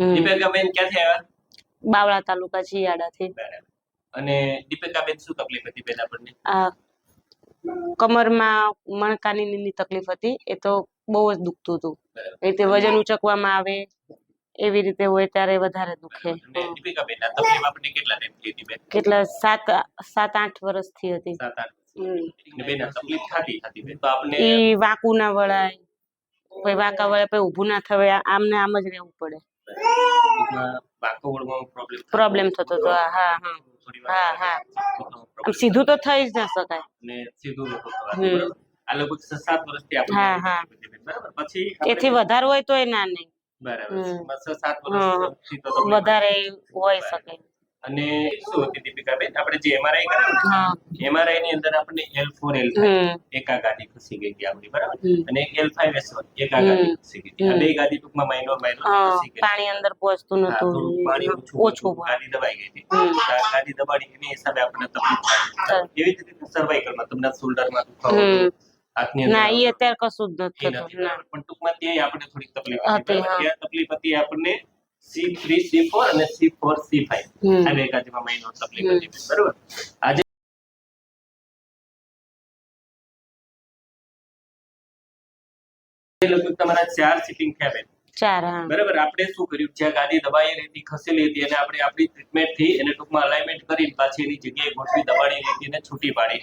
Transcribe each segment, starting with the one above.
દીપિકાબેન ક્યાંથી આવ્યા? બાવળા તાલુકા જીયાડાથી અને દીપિકાબેન શું તકલીફ હતી પહેલા આપણને? આ કમરમાં મણકાની તકલીફ હતી. એ તો બહુ જ દુખતું હતું. એ રીતે વજન ઉચકવામાં આવે એવી રીતે હોય ત્યારે વધારે દુખે. કેટલા સાત સાત આઠ વર્ષથી હતી. ઈ વાંકું ના વળાય. પછી વાંકા વળાય પછી ઊભું ના થવાય. આમને આમ જ રહેવું પડે. પ્રોબ્લેમ થતો હતો. હા હા. હા હા. આમ સીધું તો થઈ જ ના શકાય. સીધું? આ લગભગ સાત વર્ષથી હા, હા. પછી એથી વધારે હોય તો એ ના નહીં. બરાબર. સાત તકલીફ વધારે હોય શકે. અને શું હતી દીપિકાબેન? આપણે જે એમઆરઆઈ કરાવ્યું એમઆરઆઈ ની અંદર આપણને એલ ફોર એલ એક એકા ગાદી ખસી ગઈ હતી આપણી બરાબર? અને એલ ફાઈવ એસ વન એકા ગાદી ખસી ગઈ હતી. બે ગાદી ટૂંકમાં માઇનોર માઇનોર ખસી ગઈ. પાણી અંદર પહોંચતું નતું પાણી ઓછું ગાદી દબાઈ ગઈ હતી. ગાદી દબાડી એની હિસાબે આપણને તકલીફ. એવી જ રીતે સર્વાઈકલમાં તમને શોલ્ડરમાં દુખાવો ના એ અત્યારે કશું જ નથી. પણ ટૂંકમાં ત્યાં આપણે થોડીક તકલીફ હતી, તકલીફ હતી આપણને સી થ્રી સી ફોર અને સી ફોર સી ફાઈવ. આ બે ગાદીમાં હમ. હતી બરાબર? આજે લગભગ તમારા ચાર સિટિંગ થયા ચાર હા. બરાબર? આપણે શું કર્યું? જ્યાં ગાડી દબાઈ રહેતી ખસેલી હતી અને આપણે આપણી ટ્રીટમેન્ટથી એને ટૂંકમાં અલાઇનમેન્ટ કરી પાછી એની જગ્યાએ ગોઠવી દબાડી હતી અને છૂટી પાડી.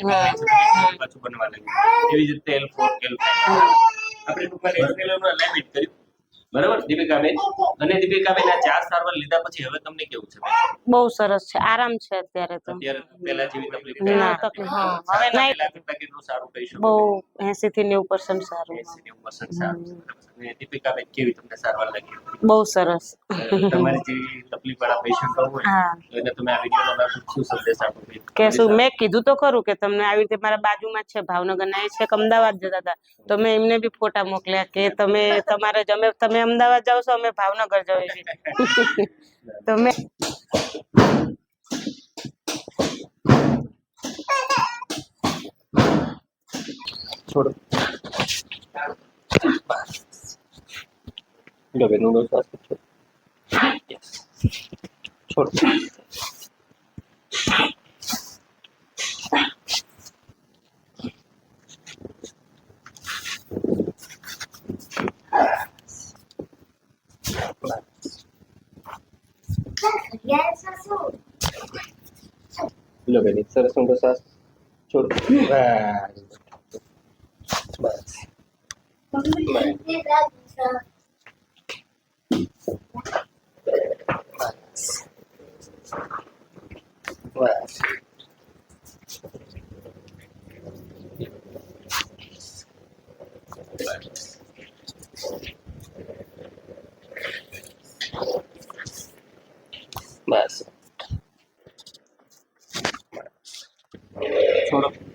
પાછી બનવા લાગ્યું. એવી જ રીતે એલ ફોર એલ આપણે ટૂંકમાં અલાઇનમેન્ટ કર્યું. બરાબર? દીપિકાબેન? અને દીપિકાબેન આ ચાર સારવાર લીધા પછી હવે તમને કેવું છે? બહુ સરસ છે. આરામ છે અત્યારે તો. અત્યારે પહેલા જેવી તકલીફ ના, તકલીફ, હા. હવે નહીં. કેટલું સારું કહી શકો બહુ બેન? એસી થી નેવું પર્સન્ટ સારું. 80 નેવું percent સારું છે. બરાબર. અને દીપિકાબેન કેવી તમને સારવાર લાગી બહુ સરસ તમારી જેવી તકલીફ વાળા પેશન્ટ હોય હા તો એને તમે આ વિડીયો શું સંદેશ આપો બેન? કે શું મેં કીધું તો ખરું કે તમને આવી રીતે મારા બાજુમાં જ છે ભાવનગર ના એ છે અમદાવાદ જતા હતા તો મેં એમને બી ફોટા મોકલ્યા કે તમે તમારે જ અમે તમે અમદાવાદ જાઓ છો અમે ભાવનગર જઈએ છીએ તો મેં છોડો lo que no lo usas Yes. Solo. Lo que dices son cosas Glass. Glass. Glass. Glass. Sort of